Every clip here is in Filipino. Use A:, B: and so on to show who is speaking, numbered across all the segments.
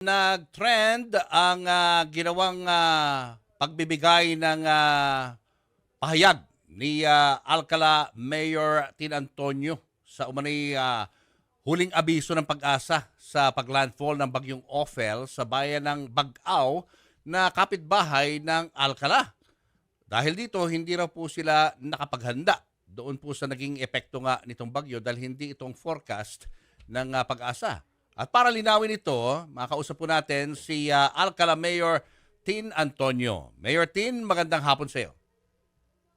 A: Nag-trend ang ah, ginawang ah, pagbibigay ng ah, pahayag ni ah, Alcala Mayor Tin Antonio sa umanay ah, huling abiso ng pag-asa sa paglandfall ng bagyong Ophel sa bayan ng Bagaw na kapitbahay ng Alcala. Dahil dito, hindi raw po sila nakapaghanda doon po sa naging epekto nga nitong bagyo dahil hindi itong forecast ng ah, pag-asa. At para linawin ito, makakausap po natin si ah, Alcala Mayor Tin Antonio. Mayor Tin, magandang hapon sa iyo.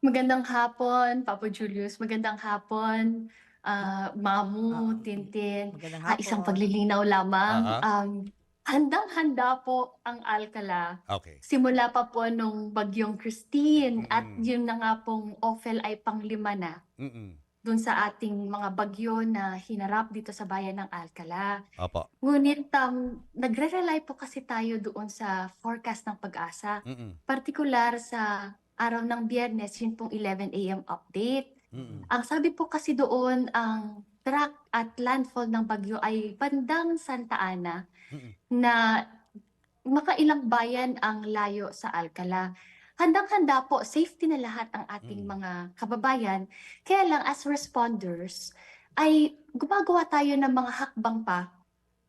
B: Magandang hapon, Papa Julius. Magandang hapon, ah, Mamu,
C: Ah,
B: Tintin.
C: Magandang
B: Ah, isang
C: hapon.
B: paglilinaw lamang.
A: Aha.
B: Um, handang-handa po ang Alcala.
A: Okay.
B: Simula pa po nung bagyong Christine at
A: Mm.
B: yun na nga pong Ophel ay panglima na
A: Mm-mm.
B: Dun sa ating mga bagyo na hinarap dito sa bayan ng Alcala.
A: Opo.
B: Ngunit um, nagre-rely po kasi tayo doon sa forecast ng pag-asa.
A: Mm-mm.
B: Partikular sa araw ng biyernes, yun pong 11 a.m. update.
A: Mm-mm.
B: Ang sabi po kasi doon, ang track at landfall ng bagyo ay bandang Santa Ana
A: Mm-mm.
B: na makailang bayan ang layo sa Alcala. Handang-handa po, safety na lahat ang ating
A: Mm.
B: mga kababayan. Kaya lang as responders, ay gumagawa tayo ng mga hakbang pa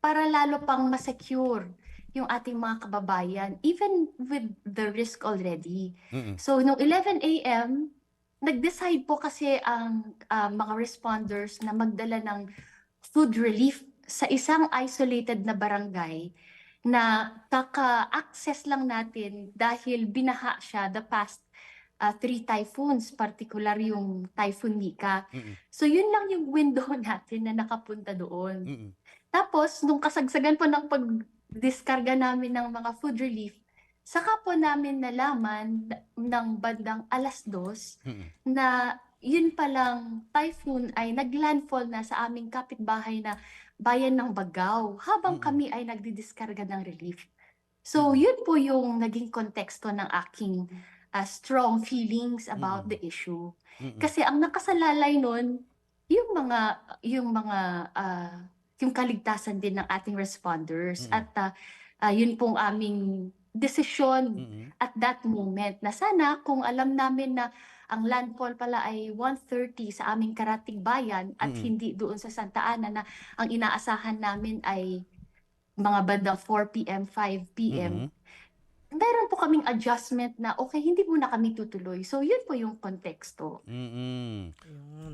B: para lalo pang masecure yung ating mga kababayan, even with the risk already.
A: Mm-mm.
B: So, nung 11 a.m., nag-decide po kasi ang ah, mga responders na magdala ng food relief sa isang isolated na barangay na kaka-access lang natin dahil binaha siya the past ah, three typhoons, particular yung Typhoon Nika.
A: Mm-mm.
B: So, yun lang yung window natin na nakapunta doon.
A: Mm-mm.
B: Tapos, nung kasagsagan po ng pagdiskarga namin ng mga food relief, saka po namin nalaman ng bandang alas dos
A: Mm-mm.
B: na yun palang typhoon ay naglandfall na sa aming kapitbahay na bayan ng Bagaw habang
A: Mm-mm.
B: kami ay nagdidiskarga ng relief. So, yun po yung naging konteksto ng aking ah, strong feelings about
A: Mm-mm.
B: the issue.
A: Mm-mm.
B: Kasi ang nakasalalay nun, yung mga yung mga ah, yung kaligtasan din ng ating responders
A: Mm.
B: at ah, ah, yun pong aming desisyon
A: Mm-mm.
B: at that moment na sana kung alam namin na ang landfall pala ay 1:30 sa aming karatig bayan at
A: Mm.
B: hindi doon sa Santa Ana na ang inaasahan namin ay mga bandang 4 p.m., 5 p.m.
A: Mm-mm.
B: Meron po kaming adjustment na okay, hindi muna kami tutuloy. So yun po yung konteksto.
C: Yun.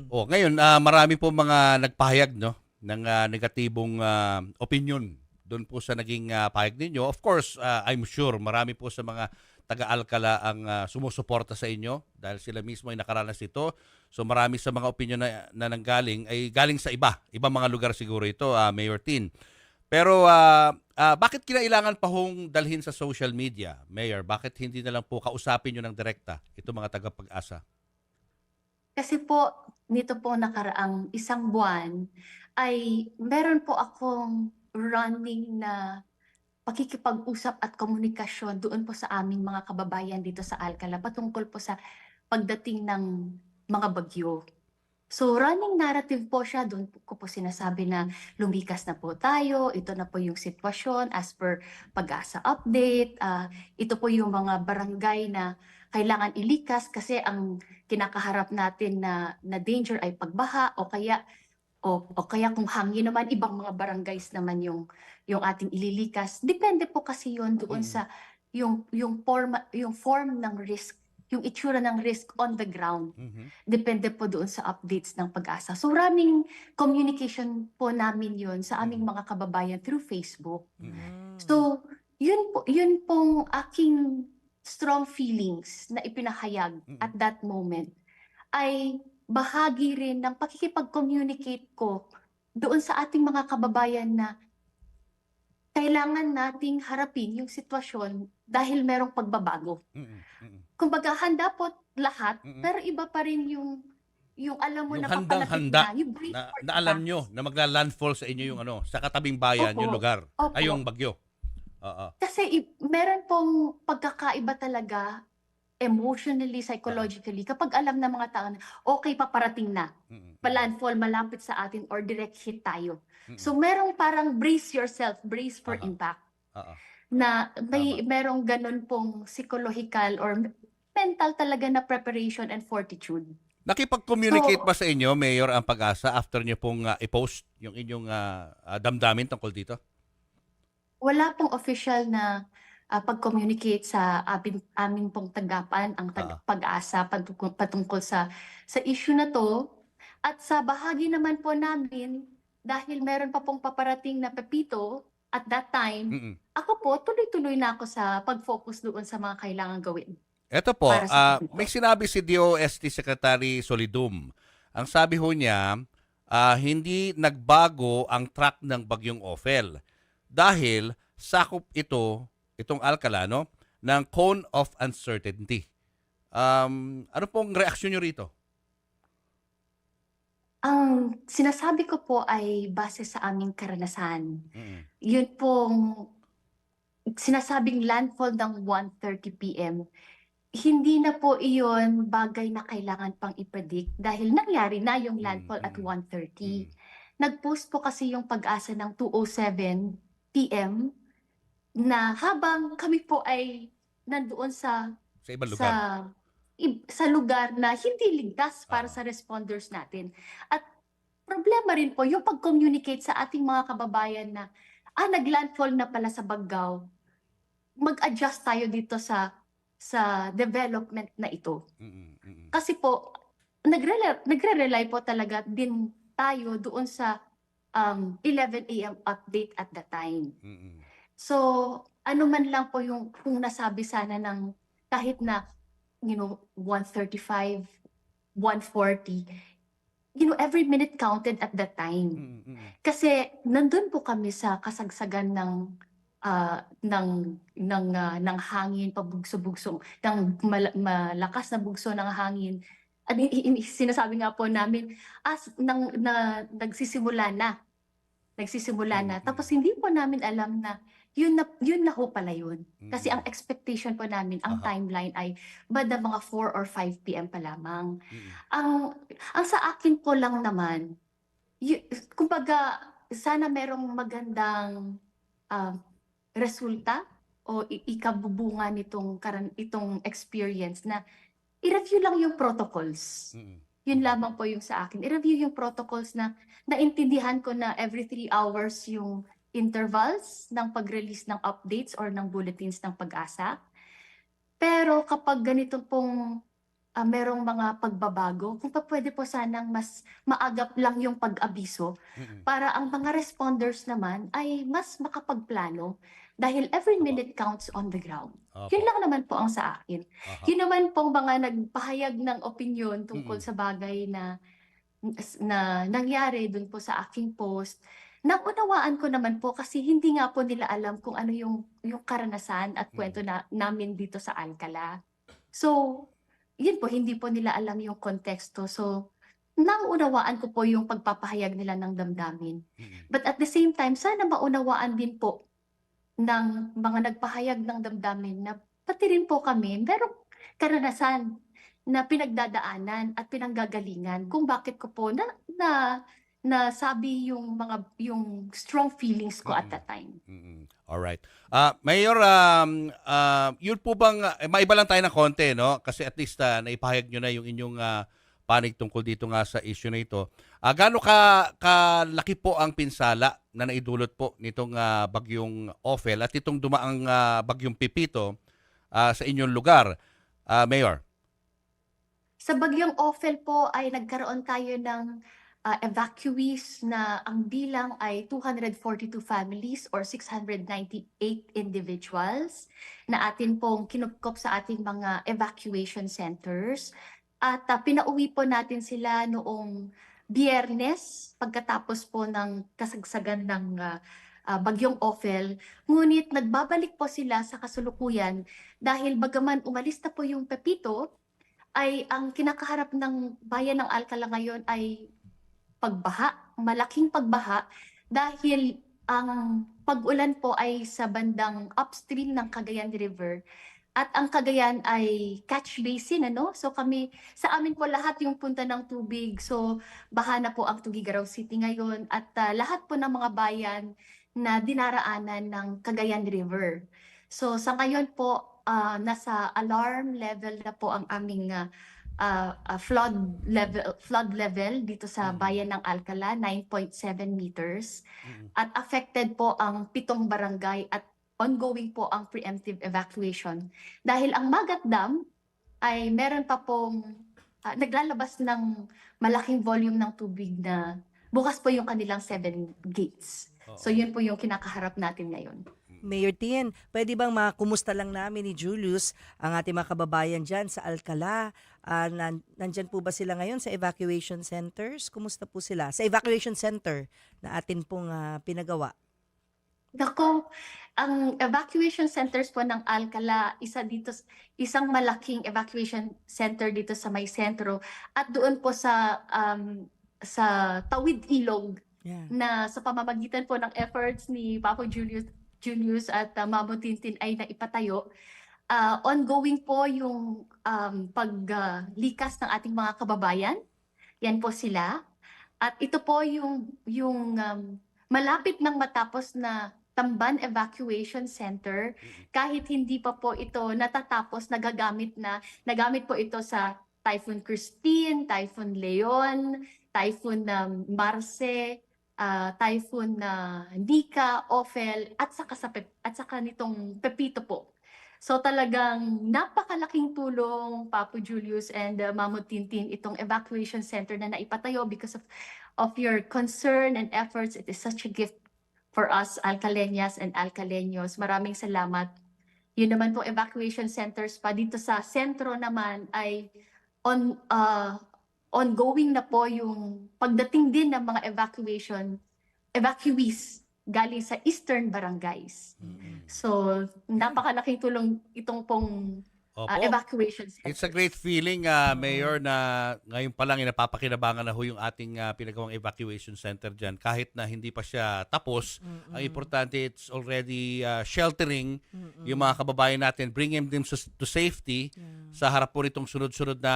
A: Oh, ngayon ah, marami po mga nagpahayag no ng ah, negatibong ah, opinion doon po sa naging ah, pahayag ninyo. Of course, ah, I'm sure marami po sa mga taga-Alcala ang ah, sumusuporta sa inyo dahil sila mismo ay nakaranas ito. So marami sa mga opinion na, na nanggaling ay galing sa iba, ibang mga lugar siguro ito, ah, Mayor Tin. Pero ah, ah, bakit kinailangan pa hong dalhin sa social media, Mayor? Bakit hindi na lang po kausapin nyo ng direkta ito mga taga-pag-asa?
B: Kasi po, nito po nakaraang isang buwan, ay meron po akong running na pakikipag-usap at komunikasyon doon po sa aming mga kababayan dito sa Alcala patungkol po sa pagdating ng mga bagyo. So running narrative po siya, doon ko po sinasabi na lumikas na po tayo, ito na po yung sitwasyon as per pag-asa update, ah, ito po yung mga barangay na kailangan ilikas kasi ang kinakaharap natin na na danger ay pagbaha o kaya o, o kaya kung hangin naman ibang mga barangays naman yung yung ating ililikas depende po kasi yon doon
A: Mm.
B: sa yung yung form yung form ng risk yung itsura ng risk on the ground
A: Mhm.
B: depende po doon sa updates ng pag-asa so running communication po namin yon sa aming
A: Mm.
B: mga kababayan through Facebook
A: Mm.
C: Mm.
B: So, yun po, yun pong aking strong feelings na ipinahayag
A: Mm.
B: at that moment ay bahagi rin ng pakikipag-communicate ko doon sa ating mga kababayan na kailangan nating harapin yung sitwasyon dahil merong pagbabago.
A: Mm-mm. Mm-mm.
B: Kumbaga, handa po lahat,
A: Mm-mm.
B: pero iba pa rin yung yung alam mo
A: Yung
B: na
A: handang-handa
B: papalapit na, yung
A: na, na alam nyo na magla-landfall sa inyo yung ano, sa katabing bayan, yung
B: Opo.
A: lugar,
B: Opo.
A: ay yung bagyo. Oo.
B: Kasi i- meron pong pagkakaiba talaga emotionally, psychologically, kapag alam ng mga tao na, okay, paparating na,
A: Mm-mm.
B: palandfall, malapit sa atin, or direct hit tayo. So, merong parang brace yourself, brace for
A: Aha.
B: impact.
A: Oo.
B: na may merong ganun pong psychological or mental talaga na preparation and fortitude.
A: Nakipag-communicate
B: So-
A: ba sa inyo, Mayor, ang pag-asa after nyo pong ah, i-post yung inyong ah, damdamin tungkol dito?
B: Wala pong official na ah, pag-communicate sa amin, amin pong tanggapan, ang tag-
A: Ah.
B: pag-asa patungkol, patungkol sa, sa issue na to. At sa bahagi naman po namin, dahil meron pa pong paparating na pepito at that time,
A: Mm-mm.
B: ako po, tuloy-tuloy na ako sa pag-focus doon sa mga kailangan gawin.
A: Ito po,
B: Para sa
A: ah, may sinabi si DOST Secretary Solidum. Ang sabi ho niya, ah, hindi nagbago ang track ng bagyong Ophel dahil sakop ito, itong Alcala, no, ng cone of uncertainty. Um, ano pong reaksyon nyo rito?
B: Ang sinasabi ko po ay base sa aming karanasan.
A: Mm-mm.
B: Yun pong sinasabing landfall ng 1:30 PM. Hindi na po iyon bagay na kailangan pang i-predict dahil nangyari na yung landfall at
A: mm,
B: 1:30.
A: Mm.
B: Nag-post po kasi yung pag-asa ng 2:07 PM na habang kami po ay nandoon sa
A: Sa ibang
B: sa
A: lugar.
B: ib- sa lugar na hindi ligtas para
A: Oo.
B: sa responders natin. At problema rin po yung pag-communicate sa ating mga kababayan na ah naglandfall na pala sa Baggao. Mag-adjust tayo dito sa sa development na ito.
A: Mm-mm, mm-mm.
B: Kasi po nagre nagre-rely po talaga din tayo doon sa um, 11 AM update at the time.
A: Mm-mm.
B: So, ano man lang po yung kung nasabi sana ng kahit na, you know, 135, 140, you know, every minute counted at that time.
A: Mm-mm.
B: Kasi nandun po kami sa kasagsagan ng ah, ng ng ah, ng hangin pabugso-bugso ng mal- malakas na bugso ng hangin. At sinasabi nga po namin as nang na nagsisimula na. Nagsisimula na.
A: Mm, mm.
B: Tapos hindi po namin alam na yun na yun na ho pala yun. Kasi
A: Mm-mm.
B: ang expectation po namin, ang
A: Aha.
B: timeline ay bada mga 4 or 5 PM pa lamang
A: Mm-mm.
B: ang ang sa akin po lang naman y- kumbaga sana merong magandang um, resulta o i- ikabubunga nitong karan itong experience na i-review lang yung protocols.
A: Mm-mm.
B: Yun lamang po yung sa akin. I-review yung protocols na naintindihan ko na every three hours yung intervals ng pag-release ng updates or ng bulletins ng pag-asa. Pero kapag ganito pong ah, merong mga pagbabago, kung pa pwede po sanang mas maagap lang yung pag-abiso para ang mga responders naman ay mas makapagplano dahil every minute counts on the ground.
A: Opo.
B: Yun lang naman po ang sa akin.
A: Aha.
B: Yun naman pong mga nagpahayag ng opinion tungkol
A: Mm-mm.
B: sa bagay na na nangyari dun po sa aking post. Naunawaan ko naman po kasi hindi nga po nila alam kung ano yung yung karanasan at kwento na namin dito sa Alcala. So, yun po hindi po nila alam yung konteksto. So, naunawaan ko po yung pagpapahayag nila ng damdamin. But at the same time, sana maunawaan din po ng mga nagpahayag ng damdamin na pati rin po kami merong karanasan na pinagdadaanan at pinanggagalingan kung bakit ko po na na nasabi yung mga yung strong feelings ko at
A: Mm.
B: that time.
A: Mm-mm. Alright. Ah, Mayor, um, ah, yun po bang, eh, maiba lang tayo ng konti, no? Kasi at least ah, naipahayag nyo na yung inyong ah, panig tungkol dito nga sa issue na ito. Ah, gaano ka, kalaki po ang pinsala na naidulot po nitong ah, bagyong Ophel at itong dumaang ah, bagyong Pipito ah, sa inyong lugar, Ah, Mayor?
B: Sa bagyong Ophel po ay nagkaroon tayo ng ah, evacuees na ang bilang ay 242 families or 698 individuals na atin pong kinupkop sa ating mga evacuation centers. At ah, pinauwi po natin sila noong biyernes pagkatapos po ng kasagsagan ng ah, ah, bagyong Ophel. Ngunit nagbabalik po sila sa kasulukuyan dahil bagaman umalis na po yung Pepito, ay ang kinakaharap ng bayan ng Alcala ngayon ay pagbaha, malaking pagbaha dahil ang pag-ulan po ay sa bandang upstream ng Cagayan River at ang Cagayan ay catch basin ano so kami sa amin po lahat yung punta ng tubig so baha na po ang Tugigaraw City ngayon at ah, lahat po ng mga bayan na dinaraanan ng Cagayan River. So sa ngayon po, ah, nasa alarm level na po ang aming ah, ah, ah, flood level flood level dito sa
A: Mm.
B: bayan ng Alcala, 9.7 meters.
A: Mm.
B: At affected po ang pitong barangay at ongoing po ang preemptive evacuation. Dahil ang Magat Dam ay meron pa pong ah, naglalabas ng malaking volume ng tubig na bukas po yung kanilang seven gates. So yun po yung kinakaharap natin ngayon.
C: Mayor Tien, pwede bang makumusta lang namin ni Julius ang ating mga kababayan dyan sa Alcala? Ah, nan- nandyan po ba sila ngayon sa evacuation centers? Kumusta po sila? Sa evacuation center na atin pong ah, pinagawa.
B: Nako, ang evacuation centers po ng Alcala, isa dito, isang malaking evacuation center dito sa may sentro at doon po sa um, sa Tawid Ilog
C: Yeah.
B: na sa pamamagitan po ng efforts ni Papo Julius Julius at uh, Mamo Tintin ay naipatayo. Ah, ongoing po yung um, paglikas ng ating mga kababayan. Yan po sila. At ito po yung yung um, malapit nang matapos na Tamban Evacuation Center kahit hindi pa po ito natatapos nagagamit na nagamit po ito sa Typhoon Christine, Typhoon Leon, Typhoon um, Marce, ah, Typhoon na Nika, Ophel at saka sa at saka nitong Pepito po. So talagang napakalaking tulong Papo Julius and uh, Mamo Tintin itong evacuation center na naipatayo because of of your concern and efforts. It is such a gift for us Alcaleñas and Alcaleños. Maraming salamat. Yun naman po evacuation centers pa dito sa sentro naman ay on uh, ongoing na po yung pagdating din ng mga evacuation evacuees galing sa eastern barangays.
A: Mm.
B: So, napakalaking tulong itong pong
A: Opo.
B: uh, evacuation
A: It's a
B: centers.
A: great feeling, ah, Mayor, na ngayon pa lang eh, napapakinabangan na ho yung ating ah, pinagawang evacuation center dyan. Kahit na hindi pa siya tapos, ang importante it's already ah, sheltering yung mga kababayan natin, bringing them to, to safety sa harap po nitong sunod-sunod na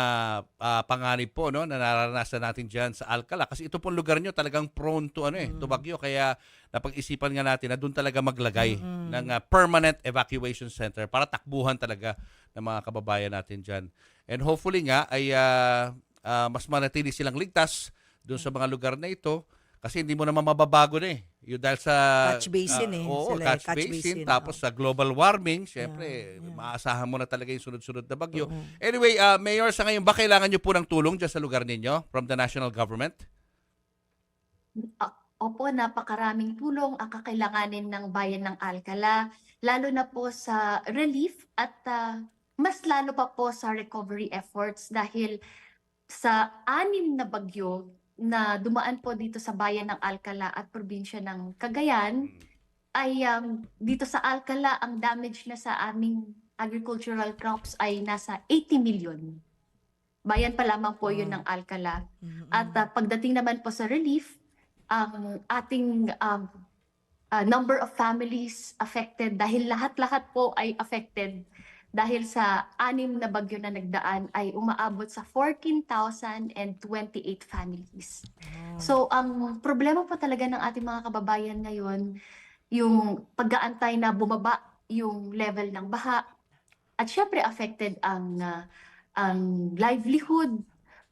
A: ah, panganib po no, na nararanasan natin dyan sa Alcala. Kasi ito pong lugar nyo talagang prone to, ano, eh, to bagyo. Kaya napag-isipan nga natin na doon talaga maglagay ng ah, permanent evacuation center para takbuhan talaga ng mga kababayan natin dyan. And hopefully nga ay ah, ah, mas manatili silang ligtas doon sa mga lugar na ito kasi hindi mo naman mababago na eh. Yung dahil sa
C: Catch basin
A: ah,
C: eh.
A: Oo,
C: Sila eh,
A: catch,
C: catch
A: basin,
C: basin,
A: tapos
C: oo.
A: sa global warming, syempre
C: Yeah, yeah.
A: maasahan mo na talaga yung sunod-sunod na bagyo.
C: Oo.
A: Anyway, ah, Mayor, sa ngayon ba kailangan niyo po ng tulong dyan sa lugar ninyo from the national government?
B: Ah, Opo, napakaraming tulong ang kakailanganin ng bayan ng Alcala, lalo na po sa relief at ah, mas lalo pa po sa recovery efforts dahil sa anim na bagyo na dumaan po dito sa bayan ng Alcala at probinsya ng Cagayan, ay um, dito sa Alcala ang damage na sa aming agricultural crops ay nasa 80 million. Bayan pa lamang po yun ng Alcala.
C: Mm-mm.
B: At uh, pagdating naman po sa relief, ang ating um, uh, number of families affected dahil lahat-lahat po ay affected dahil sa anim na bagyo na nagdaan ay umaabot sa 14,028 families. So ang problema po talaga ng ating mga kababayan ngayon, yung pag-aantay na bumaba yung level ng baha at syempre affected ang ah, ang livelihood,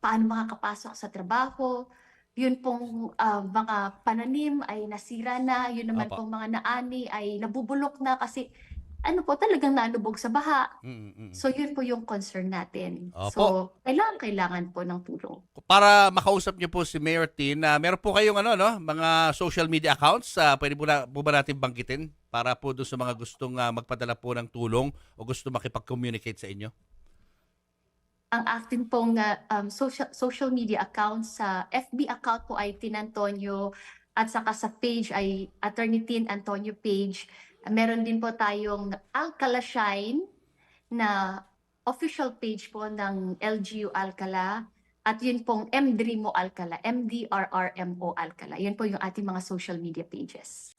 B: paano makakapasok sa trabaho, yun pong ah, mga pananim ay nasira na, yun naman
A: Opo.
B: pong mga naani ay nabubulok na kasi ano po talagang nalubog sa baha.
A: Mm, mm, mm.
B: So yun po yung concern natin.
A: Opo.
B: So kailangan kailangan po ng tulong.
A: Para makausap niyo po si Mayor Tin, na meron po kayong ano no, mga social media accounts, ah, pwede po, na, po ba natin banggitin para po doon sa mga gustong ah, magpadala po ng tulong o gusto makipag-communicate sa inyo?
B: ang ating pong uh, um, social social media account sa FB account po ay Tin Antonio at saka sa page ay Attorney Tin Antonio page. Meron din po tayong Alcala Shine na official page po ng LGU Alcala at yun pong MDRIMO Alcala, MDRRMO Alcala. Yun po yung ating mga social media pages.